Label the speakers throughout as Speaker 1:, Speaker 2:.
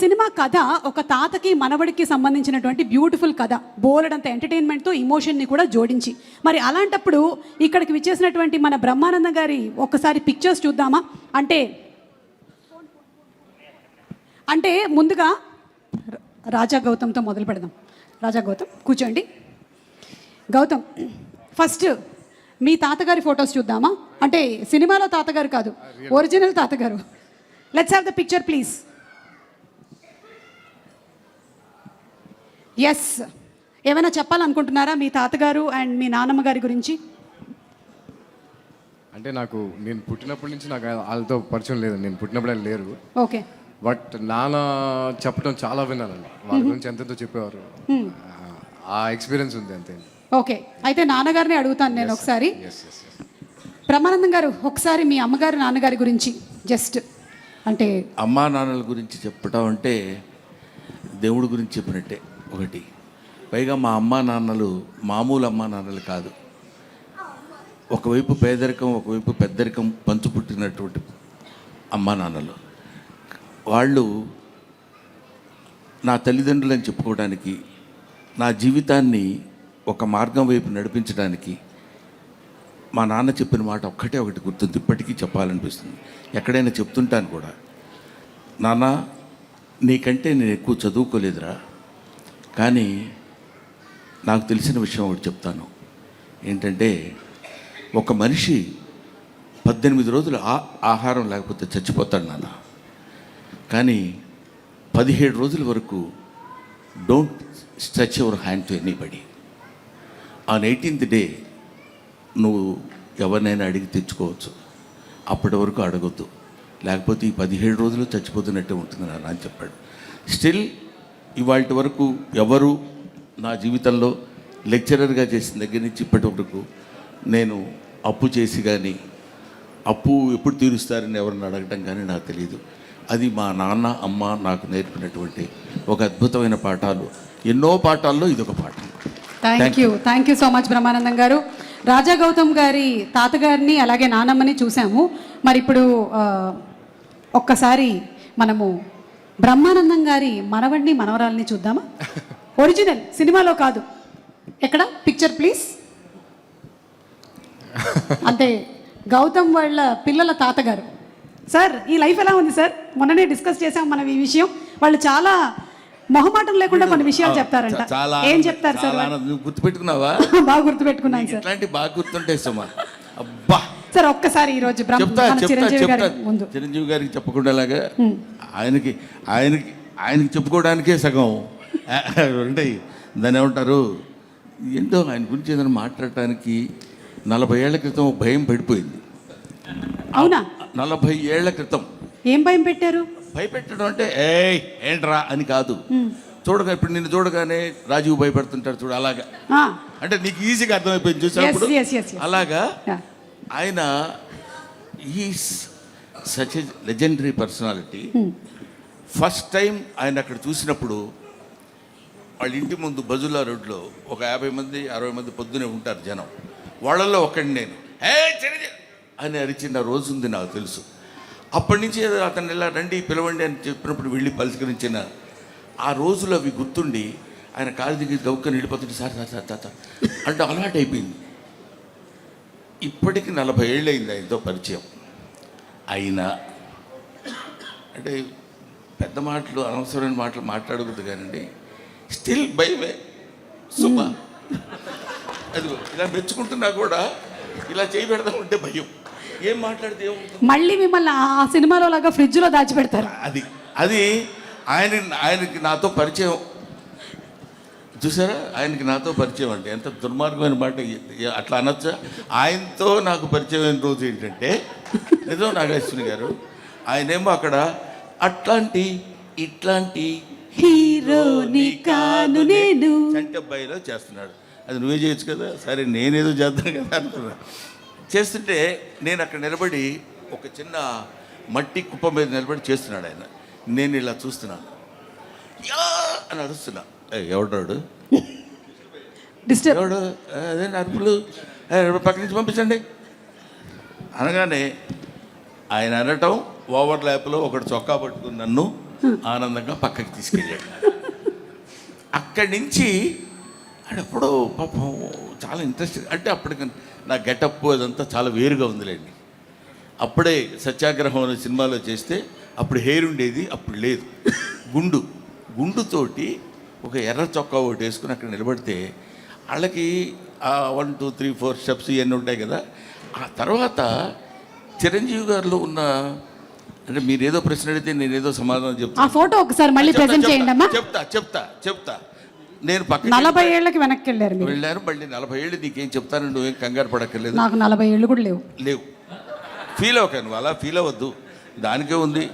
Speaker 1: Cinema కథ ఒక తాతకి మనవడికి సంబంధించినటువంటి బ్యూటిఫుల్ కథ. బోలెడంత ఎంటర్టైన్మెంట్తో ఇమోషన్ని కూడా జోడించి. మరి అలాంటప్పుడు ఇక్కడికి విచ్చేసినటువంటి మన బ్రహ్మానందం గారి ఒక్కసారి పిక్చర్స్ చూద్దామా? అంటే అంటే ముందుగా రాజా గౌతమ్తో మొదలు పెడదాం. రాజా గౌతమ్ కూర్చోండి. గౌతమ్ ఫస్ట్ మీ తాతగారి ఫొటోస్ చూద్దామా? అంటే సినిమాలో తాతగారు కాదు ఒరిజినల్ తాతగారు. Let's have the picture please yes ఏమైనా చెప్పాలనుకుంటున్నారా మీ తాతగారు అండ్ మీ నాన్నమ్మ గారి గురించి?
Speaker 2: అంటే నాకు నేను పుట్టినప్పటి నుంచి నాకు వాళ్ళతో పరిచయం లేదు. నేను పుట్టినప్పుడే లేరు.
Speaker 1: ఓకే
Speaker 2: బట్ నాన్న చెప్పడం చాలా విన్నానండి. వాళ్ళ గురించి ఎంతెంతో చెప్పేవారు. ఆ- ఆ ఎక్స్పీరియన్స్ ఉంది అంతే.
Speaker 1: ఓకే అయితే నాన్నగారిని అడుగుతాను నేను ఒకసారి. బ్రహ్మానందం గారు ఒకసారి మీ అమ్మగారు నాన్నగారి గురించి జస్ట్ అంటే
Speaker 3: అమ్మా నాన్నల గురించి చెప్పటం అంటే దేవుడి గురించి చెప్పినట్టే. ఒకటి. పైగా మా అమ్మా నాన్నలు మామూలు అమ్మా నాన్నలు కాదు. ఒకవైపు పేదరికం ఒకవైపు పెద్దరికం పంచు పుట్టినటువంటి అమ్మా నాన్నలు. వాళ్ళు నా తల్లిదండ్రులని చెప్పుకోవడానికి నా జీవితాన్ని ఒక మార్గం వైపు నడిపించడానికి మా నాన్న చెప్పిన మాట ఒక్కటే ఒకటి గుర్తుంది. ఇప్పటికీ చెప్పాలనిపిస్తుంది. ఎక్కడైనా చెప్తుంటాను కూడా. నాన్న నీకంటే నేను ఎక్కువ చదువుకోలేదురా. కానీ నాకు తెలిసిన విషయం ఒకటి చెప్తాను. ఏంటంటే ఒక మనిషి పద్దెనిమిది రోజులు ఆ ఆహారం లేకపోతే చచ్చిపోతాడు నాన్న. కానీ పదిహేడు రోజుల వరకు don't stretch your hand to anybody. On eighteenth day నువ్వు ఎవరినైనా అడిగి తెచ్చుకోవచ్చు. అప్పటి వరకు అడగొద్దు. లేకపోతే ఈ పదిహేడు రోజులు చచ్చిపోతున్నట్టే ఉంటుంది నాన్న అని చెప్పాడు. స్టిల్ ఇవాళ వరకు ఎవరు నా జీవితంలో లెక్చరర్గా చేసిన దగ్గర నుంచి ఇప్పటి వరకు నేను అప్పు చేసి కానీ అప్పు ఎప్పుడు తీరుస్తారని ఎవరిని అడగటం కానీ నాకు తెలియదు అది మా నాన్న అమ్మ నాకు నేర్పినటువంటి ఒక అద్భుతమైన పాఠాలు. ఎన్నో పాఠాల్లో ఇదొక పాఠం.
Speaker 1: Thank you thank you so much Brahmanandam garu. Raja Gautham గారి తాతగారిని అలాగే నానమ్మని చూసాము. మరి ఇప్పుడు ఒక్కసారి మనము బ్రహ్మానందం గారి మనవడిని మనవరాల్ని చూద్దామా? ఒరిజినల్ సినిమాలో కాదు. ఎక్కడ? పిక్చర్ ప్లీజ్ అంటే గౌతమ్ వాళ్ళ పిల్లల తాతగారు. సార్ ఈ లైఫ్ ఎలా ఉంది సార్ మొన్ననే డిస్కస్ చేసాం మనం ఈ విషయం. వాళ్ళు చాలా మొహమాటం లేకుండా కొన్ని విషయాలు చెప్తారంట.
Speaker 3: చాలా
Speaker 1: ఏం చెప్తారు సార్.
Speaker 3: నువ్వు గుర్తుపెట్టుకున్నావా?
Speaker 1: బాగా గుర్తుపెట్టుకున్నాను సార్
Speaker 3: ఇట్లాంటి బాగా గుర్తుంటాయి సుమా? అబ్బా!
Speaker 1: సార్ ఒక్కసారి ఈ రోజు చిరంజీవి గారి ముందు.
Speaker 3: చిరంజీవి గారికి చెప్పకుండా ఆయనకి ఆయనకి ఆయనకి చెప్పుకోవడానికే సగం. ఉంటాయి దాన్ని ఏమంటారు? ఏంటో ఆయన గురించి ఏదైనా మాట్లాడటానికి నలభై ఏళ్ళ క్రితం భయం పడిపోయింది.
Speaker 1: అవునా?
Speaker 3: నలభై ఏళ్ళ క్రితం.
Speaker 1: ఏం భయం పెట్టారు?
Speaker 3: భయపెట్టడం అంటే ఏయ్ ఏంట్రా? అని కాదు. చూడగా ఇప్పుడు నిన్ను చూడగానే రాజీవ్ భయపెడుతుంటాడు చూడు అలాగా. అంటే నీకు ఈజీగా అర్థమైపోయింది చూసినప్పుడు. అలాగా. ఆయన ఈ such legendary personality first time ఆయన అక్కడ చూసినప్పుడు వాళ్ళ ఇంటి ముందు బజులా రోడ్లో ఒక యాభై మంది అరవై మంది పొద్దునే ఉంటారు జనం. వాళ్ళల్లో ఒకటి నేను. హే చిరంజీవి అని అరిచిన రోజు ఉంది నాకు తెలుసు. అప్పటి నుంచి అతను ఇలా రండి పిలవండి అని చెప్పినప్పుడు వెళ్ళి పలకరించిన ఆ రోజులు అవి గుర్తుండి ఆయన కాలు దిగి గౌక్కని వెళ్ళిపోతుంటే సార్ సార్ సార్ సార్ అంటే అలవాటు అయిపోయింది ఇప్పటికి నలభై ఏళ్ళు అయింది ఆయనతో పరిచయం. అయినా అంటే పెద్ద మాటలు అనవసరమైన మాటలు మాట్లాడకూడదు కానండి. స్టిల్ భయమే సుమా అది ఇలా మెచ్చుకుంటున్నా కూడా ఇలా చేయి పెడదాం ఉంటే భయం. ఏం మాట్లాడితే
Speaker 1: మళ్ళీ మిమ్మల్ని ఆ సినిమాలో లాగా ఫ్రిడ్జ్లో దాచిపెడతారు.
Speaker 3: అది అది ఆయన ఆయనకి నాతో పరిచయం. చూసారా? ఆయనకి నాతో పరిచయం అంటే ఎంత దుర్మార్గమైన మాట అట్లా అనొచ్చా? ఆయనతో నాకు పరిచయం అయిన రోజు ఏంటంటే నిజం నాగేశ్వరి గారు. ఆయనేమో అక్కడ అట్లాంటి ఇట్లాంటి
Speaker 1: హీరోని కాను నేను.
Speaker 3: చంటబ్బాయిలో చేస్తున్నాడు. అది నువ్వే చేయొచ్చు కదా. సరే నేనేదో చేద్దాను కదా అనుకున్నా. చేస్తుంటే నేను అక్కడ నిలబడి ఒక చిన్న మట్టి కుప్ప మీద నిలబడి చేస్తున్నాడు ఆయన. నేను ఇలా చూస్తున్నాను. యా! అని అరుస్తున్నా. "ఏయ్, ఎవడాడు ఎవడు? "ఏ, అదే అరుపులు "ఏ, పక్క నుంచి పంపించండి. అనగానే ఆయన అనటం ఓవర్ ల్యాప్లో ఒకడు చొక్కా పట్టుకుని నన్ను ఆనందంగా పక్కకి తీసుకెళ్ళాడు. అక్కడి నుంచి ఆడెప్పుడో పాపం చాలా ఇంట్రెస్ట్ అంటే అప్పటికి నా గెటప్ అదంతా చాలా వేరుగా ఉందిలేండి. అప్పుడే సత్యాగ్రహం అనే సినిమాలో చేస్తే అప్పుడు హెయిర్ ఉండేది అప్పుడు లేదు. గుండు గుండుతోటి ఒక ఎర్ర చొక్కా ఒకటి వేసుకుని అక్కడ నిలబడితే వాళ్ళకి one two three four steps ఇవన్నీ ఉంటాయి కదా ఆ తర్వాత చిరంజీవి గారిలో ఉన్న అంటే మీరు ఏదో ప్రశ్న అడిగితే నేను ఏదో సమాధానం
Speaker 1: ఆ
Speaker 3: చెప్తాను
Speaker 1: ఫోటో ఒకసారి మళ్ళీ
Speaker 3: చెప్తా,
Speaker 1: ప్రెజెంట్
Speaker 3: చెప్తా,
Speaker 1: చేయండి అమ్మా
Speaker 3: చెప్తా చెప్తా చెప్తా. నేను పక్కన
Speaker 1: నలభై ఏళ్ళకి వెనక్కి వెళ్ళారు మీరు.
Speaker 3: వెళ్ళాను మళ్ళీ నలభై ఏళ్ళు నీకేం చెప్తాను నువ్వేం కంగారు పడక్కర్లేదు.
Speaker 1: నాకు నలభై ఏళ్ళు కూడా లేవు.
Speaker 3: లేవు. ఫీల్ అవ్వక నువ్వు అలా ఫీల్ అవ్వద్దు. దానికే ఉంది.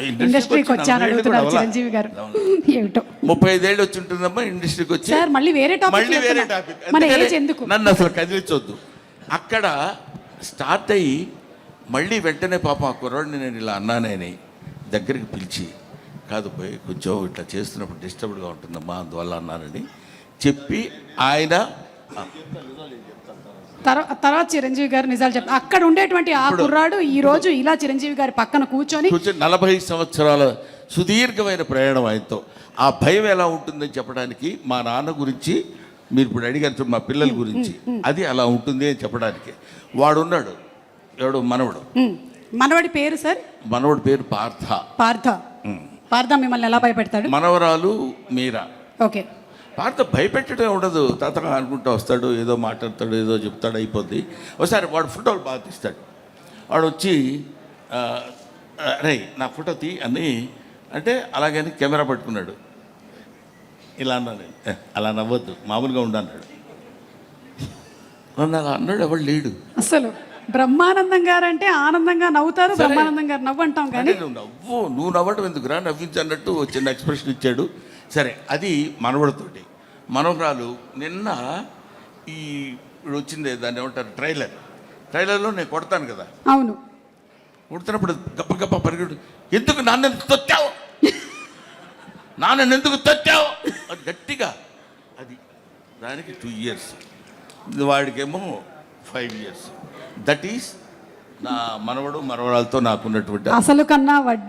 Speaker 1: ఇండస్ట్రీకి వచ్చాను అడుగుతున్నారు చిరంజీవి గారు. ఏమిటో?
Speaker 3: ముప్పై ఐదేళ్ళు వచ్చి ఉంటుందమ్మా ఇండస్ట్రీకి వచ్చి.
Speaker 1: సార్ మళ్ళీ వేరే టాపిక్
Speaker 3: మళ్ళీ వేరే టాపిక్
Speaker 1: మన ఏజ్ ఎందుకు?
Speaker 3: నన్ను అసలు కదిలించొద్దు. అక్కడ స్టార్ట్ అయ్యి మళ్ళీ వెంటనే పాపం ఆ కుర్రాడిని నేను ఇలా అన్నానని దగ్గరికి పిలిచి కాదు పోయి కొంచెం ఇట్లా చేస్తున్నప్పుడు డిస్టర్బ్డ్గా ఉంటుందమ్మా అందువల్ల అన్నానని చెప్పి ఆయన
Speaker 1: తర్వాత చిరంజీవి గారు నిజాలు చెప్తారు అక్కడ ఉండేటువంటి ఆ కుర్రాడు ఈ రోజు ఇలా చిరంజీవి గారి పక్కన కూర్చొని
Speaker 3: నలభై సంవత్సరాల సుదీర్ఘమైన ప్రయాణం ఆయనతో. ఆ భయం ఎలా ఉంటుందని చెప్పడానికి మా నాన్న గురించి మీరు ఇప్పుడు అడిగారు మా పిల్లల గురించి. అది అలా ఉంటుంది అని చెప్పడానికి. వాడున్నాడు. ఎవడు? మనవడు.
Speaker 1: మనవడి పేరు సార్?
Speaker 3: మనవడి పేరు పార్థ.
Speaker 1: పార్థ. పార్థ మిమ్మల్ని ఎలా భయపెడతాడు?
Speaker 3: మనవరాలు మీరా.
Speaker 1: ఓకే.
Speaker 3: పార్థ భయపెట్టడం ఉండదు. తాత అనుకుంటూ వస్తాడు ఏదో మాట్లాడతాడు ఏదో చెప్తాడు అయిపోద్ది. ఒకసారి వాడు ఫోటోలు బాగా తీస్తాడు. వాడు వచ్చి "ఆ, అరే నా ఫోటో తీ అని అంటే అలాగని కెమెరా పట్టుకున్నాడు. ఇలా అన్నాను అలా నవ్వద్దు మామూలుగా ఉండన్నాడు నన్ను అలా అన్నాడు ఎవడు లేడు.
Speaker 1: అసలు బ్రహ్మానందం గారు అంటే ఆనందంగా నవ్వుతారు బ్రహ్మానందం గారు నవ్వు అంటాం కానీ
Speaker 3: అంటే నువ్వు నవ్వు నువ్వు నవ్వడం ఎందుకురా? నవ్వించు అన్నట్టు ఓ చిన్న ఎక్స్ప్రెషన్ ఇచ్చాడు. సరే అది మనవడితోటి. మనవరాలు నిన్న ఈ ఇప్పుడు వచ్చింది దాన్ని ఏమంటారు? ట్రైలర్. ట్రైలర్లో నేను కొడతాను కదా.
Speaker 1: అవును.
Speaker 3: కొడుతున్నప్పుడు గప్ప గప్ప పరిగెడు ఎందుకు నాన్న తొత్తావు నాన్న ఎందుకు తొత్తావు అది గట్టిగా. అది దానికి టూ ఇయర్స్ వాడికేమో ఫైవ్ ఇయర్స్ దట్ ఈస్ నా మనవడు మనవరాలతో నాకున్నటువంటి
Speaker 1: అసలు కన్నా వడ్డీ